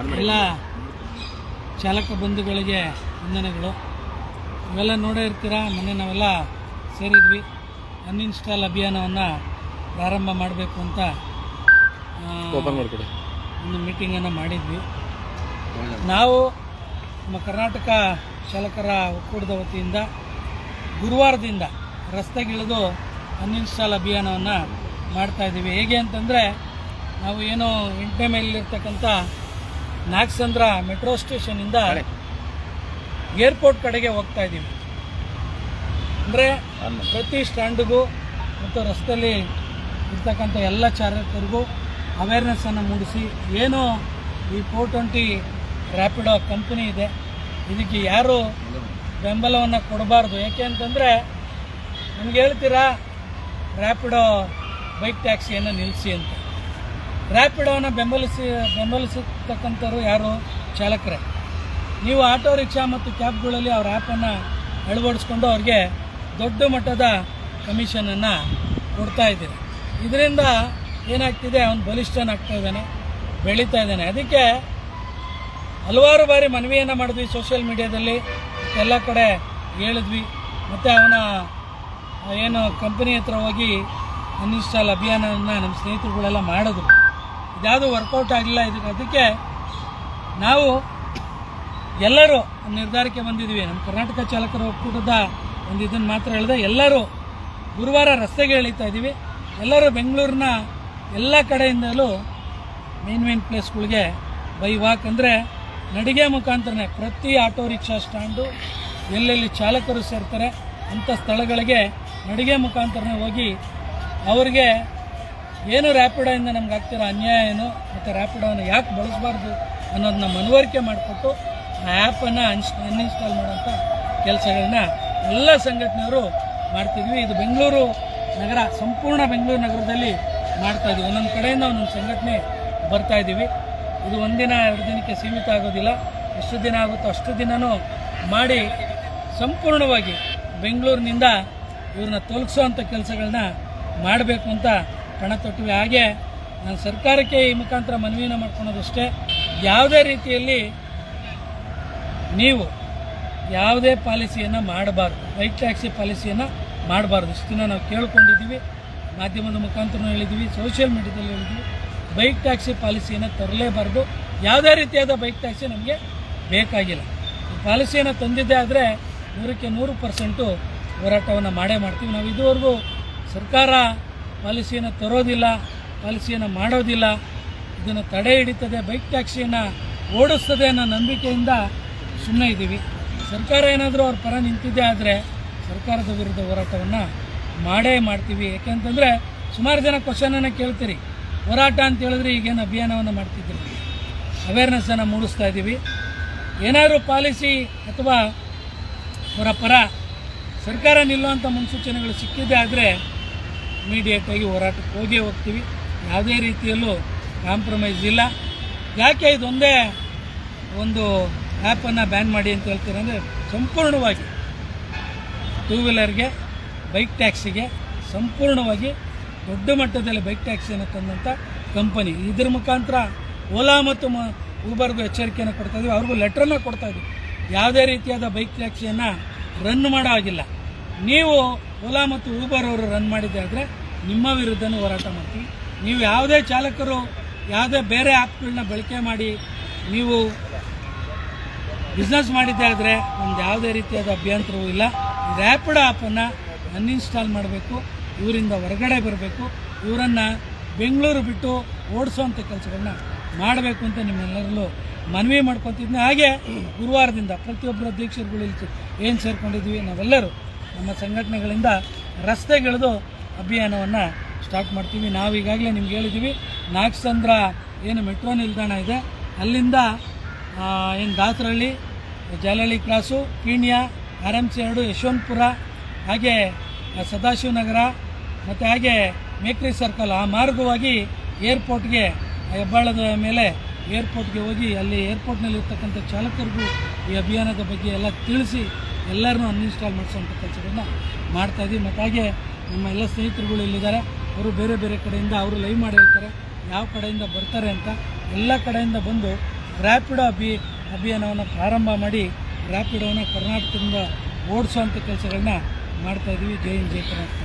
ಎಲ್ಲ ಚಾಲಕ ಬಂಧುಗಳಿಗೆ ವಂದನೆಗಳು. ಇವೆಲ್ಲ ನೋಡೇ ಇರ್ತೀರ? ಮೊನ್ನೆ ನಾವೆಲ್ಲ ಸೇರಿದ್ವಿ. ಅನ್ಇನ್ಸ್ಟಾಲ್ ಅಭಿಯಾನವನ್ನು ಪ್ರಾರಂಭ ಮಾಡಬೇಕು ಅಂತ ಒಂದು ಮೀಟಿಂಗನ್ನು ಮಾಡಿದ್ವಿ. ನಾವು ನಮ್ಮ ಕರ್ನಾಟಕ ಚಾಲಕರ ಒಕ್ಕೂಟದ ವತಿಯಿಂದ ಗುರುವಾರದಿಂದ ರಸ್ತೆಗಿಳಿದು ಅನ್ಇನ್ಸ್ಟಾಲ್ ಅಭಿಯಾನವನ್ನು ಮಾಡ್ತಾಯಿದ್ದೀವಿ ಹೇಗೆ ಅಂತಂದರೆ ನಾವು ಏನು ಎಂಟನೇ ಮೇಲಿರ್ತಕ್ಕಂಥ ನಾಗಸಂದ್ರ ಮೆಟ್ರೋ ಸ್ಟೇಷನಿಂದ ಏರ್ಪೋರ್ಟ್ ಕಡೆಗೆ ಹೋಗ್ತಾ ಇದ್ದೀವಿ. ಅಂದರೆ ಪ್ರತಿ ಸ್ಟ್ಯಾಂಡಿಗೂ ಮತ್ತು ರಸ್ತೆಯಲ್ಲಿ ಇರ್ತಕ್ಕಂಥ ಎಲ್ಲ ಚಾಲಕರಿಗೂ ಅವೇರ್ನೆಸ್ಸನ್ನು ಮೂಡಿಸಿ ಏನು ಈ ಫೋರ್ ಟ್ವೆಂಟಿ ರ್ಯಾಪಿಡೋ ಕಂಪನಿ ಇದೆ. ಇದಕ್ಕೆ ಯಾರು ಬೆಂಬಲವನ್ನು ಕೊಡಬಾರ್ದು. ಯಾಕೆ ಅಂತಂದರೆ ನಿಮ್ಗೆ ಹೇಳ್ತೀರಾ ರ್ಯಾಪಿಡೋ ಬೈಕ್ ಟ್ಯಾಕ್ಸಿಯನ್ನು ನಿಲ್ಲಿಸಿ ಅಂತ. ರ್ಯಾಪಿಡೋವನ್ನು ಬೆಂಬಲಿಸಿ, ಬೆಂಬಲಿಸತಕ್ಕಂಥವ್ರು ಯಾರು? ಚಾಲಕರೇ. ನೀವು ಆಟೋ, ರಿಕ್ಷಾ ಮತ್ತು ಕ್ಯಾಬ್ಗಳಲ್ಲಿ ಅವ್ರ ಆ್ಯಪನ್ನು ಅಳವಡಿಸ್ಕೊಂಡು ಅವ್ರಿಗೆ ದೊಡ್ಡ ಮಟ್ಟದ ಕಮಿಷನನ್ನು ಕೊಡ್ತಾ ಇದ್ದೀರಿ. ಇದರಿಂದ ಏನಾಗ್ತಿದೆ? ಅವನು ಬಲಿಷ್ಠನಾಗ್ತಾ ಇದ್ದಾನೆ, ಬೆಳೀತಾ ಇದ್ದಾನೆ. ಅದಕ್ಕೆ ಹಲವಾರು ಬಾರಿ ಮನವಿಯನ್ನು ಮಾಡಿದ್ವಿ ಸೋಷಿಯಲ್ ಮೀಡಿಯಾದಲ್ಲಿ ಎಲ್ಲ ಕಡೆ ಹೇಳಿದ್ವಿ. ಮತ್ತು ಅವನ ಏನು ಕಂಪನಿ ಹತ್ರ ಹೋಗಿ ಅನ್ಇನ್ಸ್ಟಾಲ್ ಅಭಿಯಾನವನ್ನು ನಮ್ಮ ಸ್ನೇಹಿತರುಗಳೆಲ್ಲ ಮಾಡಿದ್ರು. ಇದ್ಯಾವುದು ವರ್ಕೌಟ್ ಆಗಲಿಲ್ಲ ಇದಕ್ಕೆ ಅದಕ್ಕೆ ನಾವು ಎಲ್ಲರೂ ನಿರ್ಧಾರಕ್ಕೆ ಬಂದಿದ್ವಿ ನಮ್ಮ ಕರ್ನಾಟಕ ಚಾಲಕರ ಒಕ್ಕೂಟದ ಒಂದು ಇದನ್ನು ಮಾತ್ರ ಹೇಳಿದೆ ಎಲ್ಲರೂ ಗುರುವಾರ ರಸ್ತೆಗೆ ಇಳಿತಾ ಇದ್ದೀವಿ. ಎಲ್ಲರೂ ಬೆಂಗಳೂರಿನ ಎಲ್ಲ ಕಡೆಯಿಂದಲೂ ಮೇನ್ ಮೇನ್ ಪ್ಲೇಸ್ಗಳಿಗೆ ಬೈ ವಾಕ್ ಅಂದರೆ ನಡಿಗೆ ಮುಖಾಂತರನೇ ಪ್ರತಿ ಆಟೋ ರಿಕ್ಷಾ ಸ್ಟ್ಯಾಂಡು ಎಲ್ಲೆಲ್ಲಿ ಚಾಲಕರು ಸೇರ್ತಾರೆ, ಅಂಥ ಸ್ಥಳಗಳಿಗೆ ನಡಿಗೆ ಮುಖಾಂತರನೇ ಹೋಗಿ ಅವರಿಗೆ ಏನು ರ್ಯಾಪಿಡೋಯಿಂದ ನಮ್ಗೆ ಆಗ್ತಿರೋ ಅನ್ಯಾಯ ಏನು, ಮತ್ತು ರ್ಯಾಪಿಡೋನ ಯಾಕೆ ಬಳಸಬಾರ್ದು ಅನ್ನೋದನ್ನ ಮನವರಿಕೆ ಮಾಡಿಕೊಟ್ಟು ಆ ಆ್ಯಪನ್ನು ಅನ್ಸ್ ಅನ್ಇನ್ಸ್ಟಾಲ್ ಮಾಡೋಂಥ ಕೆಲಸಗಳನ್ನ ಎಲ್ಲ ಸಂಘಟನೆಯವರು ಮಾಡ್ತಿದ್ವಿ. ಇದು ಬೆಂಗಳೂರು ನಗರ, ಸಂಪೂರ್ಣ ಬೆಂಗಳೂರು ನಗರದಲ್ಲಿ ಮಾಡ್ತಾ ಇದ್ವಿ ಒಂದೊಂದು ಕಡೆಯಿಂದ ಒಂದೊಂದು ಸಂಘಟನೆ ಬರ್ತಾ ಇದ್ದೀವಿ. ಇದು ಒಂದಿನ, ಎರಡು ದಿನಕ್ಕೆ ಸೀಮಿತ ಆಗೋದಿಲ್ಲ. ಎಷ್ಟು ದಿನ ಆಗುತ್ತೋ ಅಷ್ಟು ದಿನವೂ ಮಾಡಿ ಸಂಪೂರ್ಣವಾಗಿ ಬೆಂಗಳೂರಿನಿಂದ ಇವ್ರನ್ನ ತೊಲಗಿಸೋವಂಥ ಕೆಲಸಗಳನ್ನ ಮಾಡಬೇಕು ಅಂತ ಪಣ ತೊಟ್ಟಿವೆ ಹಾಗೆ ನಾನು ಸರ್ಕಾರಕ್ಕೆ ಈ ಮುಖಾಂತರ ಮನವಿಯನ್ನು ಮಾಡ್ಕೊಳೋದಷ್ಟೇ. ಯಾವುದೇ ರೀತಿಯಲ್ಲಿ ನೀವು ಯಾವುದೇ ಪಾಲಿಸಿಯನ್ನು ಮಾಡಬಾರ್ದು. ಬೈಕ್ ಟ್ಯಾಕ್ಸಿ ಪಾಲಿಸಿಯನ್ನು ಮಾಡಬಾರ್ದು. ಇಷ್ಟು ದಿನ ನಾವು ಕೇಳ್ಕೊಂಡಿದ್ದೀವಿ. ಮಾಧ್ಯಮದ ಮುಖಾಂತರ ಹೇಳಿದ್ದೀವಿ, ಸೋಷಿಯಲ್ ಮೀಡಿಯಾದಲ್ಲಿ ಹೇಳಿದ್ದೀವಿ. ಬೈಕ್ ಟ್ಯಾಕ್ಸಿ ಪಾಲಿಸಿಯನ್ನು ತರಲೇಬಾರ್ದು. ಯಾವುದೇ ರೀತಿಯಾದ ಬೈಕ್ ಟ್ಯಾಕ್ಸಿ ನಮಗೆ ಬೇಕಾಗಿಲ್ಲ. ಈ ಪಾಲಿಸಿಯನ್ನು ತಂದಿದ್ದೆ ಆದರೆ ನೂರಕ್ಕೆ ನೂರು ಪರ್ಸೆಂಟು ಹೋರಾಟವನ್ನು ಮಾಡೇ ಮಾಡ್ತೀವಿ. ನಾವು ಇದುವರೆಗೂ ಸರ್ಕಾರ ಪಾಲಿಸಿಯನ್ನು ತರೋದಿಲ್ಲ, ಪಾಲಿಸಿಯನ್ನು ಮಾಡೋದಿಲ್ಲ. ಇದನ್ನು ತಡೆ ಹಿಡಿತದೆ, ಬೈಕ್ ಟ್ಯಾಕ್ಸಿಯನ್ನು ಓಡಿಸ್ತದೆ ಅನ್ನೋ ನಂಬಿಕೆಯಿಂದ ಸುಮ್ಮನೆ ಇದ್ದೀವಿ. ಸರ್ಕಾರ ಏನಾದರೂ ಅವ್ರ ಪರ ನಿಂತಿದ್ದೆ ಆದರೆ ಸರ್ಕಾರದ ವಿರುದ್ಧ ಹೋರಾಟವನ್ನು ಮಾಡೇ ಮಾಡ್ತೀವಿ. ಯಾಕೆಂತಂದರೆ ಸುಮಾರು ಜನ ಕ್ವಶನನ್ನು ಕೇಳ್ತೀರಿ. ಹೋರಾಟ ಅಂತ ಹೇಳಿದ್ರೆ ಈಗೇನು ಅಭಿಯಾನವನ್ನು ಮಾಡ್ತಿದ್ದೀರಿ. ಅವೇರ್ನೆಸ್ಸನ್ನು ಮೂಡಿಸ್ತಾ ಇದ್ದೀವಿ. ಏನಾದರೂ ಪಾಲಿಸಿ ಅಥವಾ ಅವರ ಪರ ಸರ್ಕಾರ ನಿಲ್ಲುವಂಥ ಮುನ್ಸೂಚನೆಗಳು ಸಿಕ್ಕಿದೆ ಆದರೆ ಇಮಿಡಿಯೇಟಾಗಿ ಹೋರಾಟಕ್ಕೆ ಹೋಗೇ ಹೋಗ್ತೀವಿ. ಯಾವುದೇ ರೀತಿಯಲ್ಲೂ ಕಾಂಪ್ರಮೈಸ್ ಇಲ್ಲ. ಯಾಕೆ ಇದೊಂದೇ ಒಂದು ಆ್ಯಪನ್ನು ಬ್ಯಾನ್ ಮಾಡಿ ಅಂತ ಹೇಳ್ತೀರ ಸಂಪೂರ್ಣವಾಗಿ ಟೂ ವೀಲರ್ಗೆ ಬೈಕ್ ಟ್ಯಾಕ್ಸಿಗೆ ಸಂಪೂರ್ಣವಾಗಿ ದೊಡ್ಡ ಮಟ್ಟದಲ್ಲಿ ಬೈಕ್ ಟ್ಯಾಕ್ಸಿಯನ್ನು ತಂದಂಥ ಕಂಪನಿ ಇದ್ರ ಮುಖಾಂತರ ಓಲಾ ಮತ್ತು ಮ ಊಬರ್ಗೂ ಎಚ್ಚರಿಕೆಯನ್ನು ಕೊಡ್ತಾ ಇದ್ದೀವಿ ಅವ್ರಿಗೂ ಲೆಟ್ರನ್ನು ಕೊಡ್ತಾ ಇದ್ದೀವಿ ಯಾವುದೇ ರೀತಿಯಾದ ಬೈಕ್ ಟ್ಯಾಕ್ಸಿಯನ್ನು ರನ್ ಮಾಡೋ ಹಾಗಿಲ್ಲ. ನೀವು ಓಲಾ ಮತ್ತು ಊಬರ್ ಅವರು ರನ್ ಮಾಡಿದ್ದೆ ಆದರೆ ನಿಮ್ಮ ವಿರುದ್ಧನೂ ಹೋರಾಟ ಮಾಡ್ತೀವಿ. ನೀವು ಯಾವುದೇ ಚಾಲಕರು, ಯಾವುದೇ ಬೇರೆ ಆ್ಯಪ್ಗಳನ್ನ ಬಳಕೆ ಮಾಡಿ ನೀವು ಬಿಸ್ನೆಸ್ ಮಾಡಿದ್ದೆ ಆದರೆ ನಮ್ದು ಯಾವುದೇ ರೀತಿಯಾದ ಅಭ್ಯಂತರವೂ ಇಲ್ಲ. ರ್ಯಾಪಿಡ್ ಆ್ಯಪನ್ನು ಅನ್ಇನ್ಸ್ಟಾಲ್ ಮಾಡಬೇಕು, ಇವರಿಂದ ಹೊರಗಡೆ ಬರಬೇಕು, ಇವರನ್ನು ಬೆಂಗಳೂರು ಬಿಟ್ಟು ಓಡಿಸುವಂಥ ಕೆಲಸಗಳನ್ನ ಮಾಡಬೇಕು ಅಂತ ನಿಮ್ಮೆಲ್ಲರಲ್ಲೂ ಮನವಿ ಮಾಡ್ಕೊತಿದ್ನ ಹಾಗೆ ಗುರುವಾರದಿಂದ ಪ್ರತಿಯೊಬ್ಬರು ಅಧ್ಯಕ್ಷರುಗಳು ಇಲ್ಲಿ ಏನು ಸೇರ್ಕೊಂಡಿದ್ವಿ ನಾವೆಲ್ಲರೂ ನಮ್ಮ ಸಂಘಟನೆಗಳಿಂದ ರಸ್ತೆಗಳದು ಅಭಿಯಾನವನ್ನು ಸ್ಟಾರ್ಟ್ ಮಾಡ್ತೀವಿ. ನಾವು ಈಗಾಗಲೇ ನಿಮ್ಗೆ ಹೇಳಿದ್ದೀವಿ ನಾಗಸಂದ್ರ ಏನು ಮೆಟ್ರೋ ನಿಲ್ದಾಣ ಇದೆ. ಅಲ್ಲಿಂದ ಏನು Dasarahalli, Jalahalli cross Peenya R M C ಎರಡು, ಯಶವಂತಪುರ, ಹಾಗೆ ಸದಾಶಿವನಗರ, ಮತ್ತು ಹಾಗೆ ಮೇಕ್ರಿ ಸರ್ಕಲ್ ಆ ಮಾರ್ಗವಾಗಿ ಏರ್ಪೋರ್ಟ್ಗೆ ಹೆಬ್ಬಾಳದ ಮೇಲೆ ಏರ್ಪೋರ್ಟ್ಗೆ ಹೋಗಿ ಅಲ್ಲಿ ಏರ್ಪೋರ್ಟ್ನಲ್ಲಿರ್ತಕ್ಕಂಥ ಚಾಲಕರಿಗೂ ಈ ಅಭಿಯಾನದ ಬಗ್ಗೆ ಎಲ್ಲ ತಿಳಿಸಿ ಎಲ್ಲರನ್ನೂ ಅನ್ಇನ್ಸ್ಟಾಲ್ ಮಾಡಿಸುವಂಥ ಕೆಲಸಗಳನ್ನ ಮಾಡ್ತಾಯಿದ್ದೀವಿ ಮತ್ತು ಹಾಗೆ ನಮ್ಮ ಎಲ್ಲ ಸ್ನೇಹಿತರುಗಳು ಇಲ್ಲಿದ್ದಾರೆ. ಅವರು ಬೇರೆ ಬೇರೆ ಕಡೆಯಿಂದ ಅವರು ಲೈವ್ ಮಾಡಿ ಹೇಳ್ತಾರೆ. ಯಾವ ಕಡೆಯಿಂದ ಬರ್ತಾರೆ ಅಂತ ಎಲ್ಲ ಕಡೆಯಿಂದ ಬಂದು ರ್ಯಾಪಿಡೋ ಅಭಿ ಅಭಿಯಾನವನ್ನು ಪ್ರಾರಂಭ ಮಾಡಿ ರ್ಯಾಪಿಡೋನ ಕರ್ನಾಟಕದಿಂದ ಓಡಿಸುವಂಥ ಕೆಲಸಗಳನ್ನ ಮಾಡ್ತಾಯಿದ್ದೀವಿ ಜೈ ಹಿಂದ್, ಜೈ ಕರ್ನಾಟಕ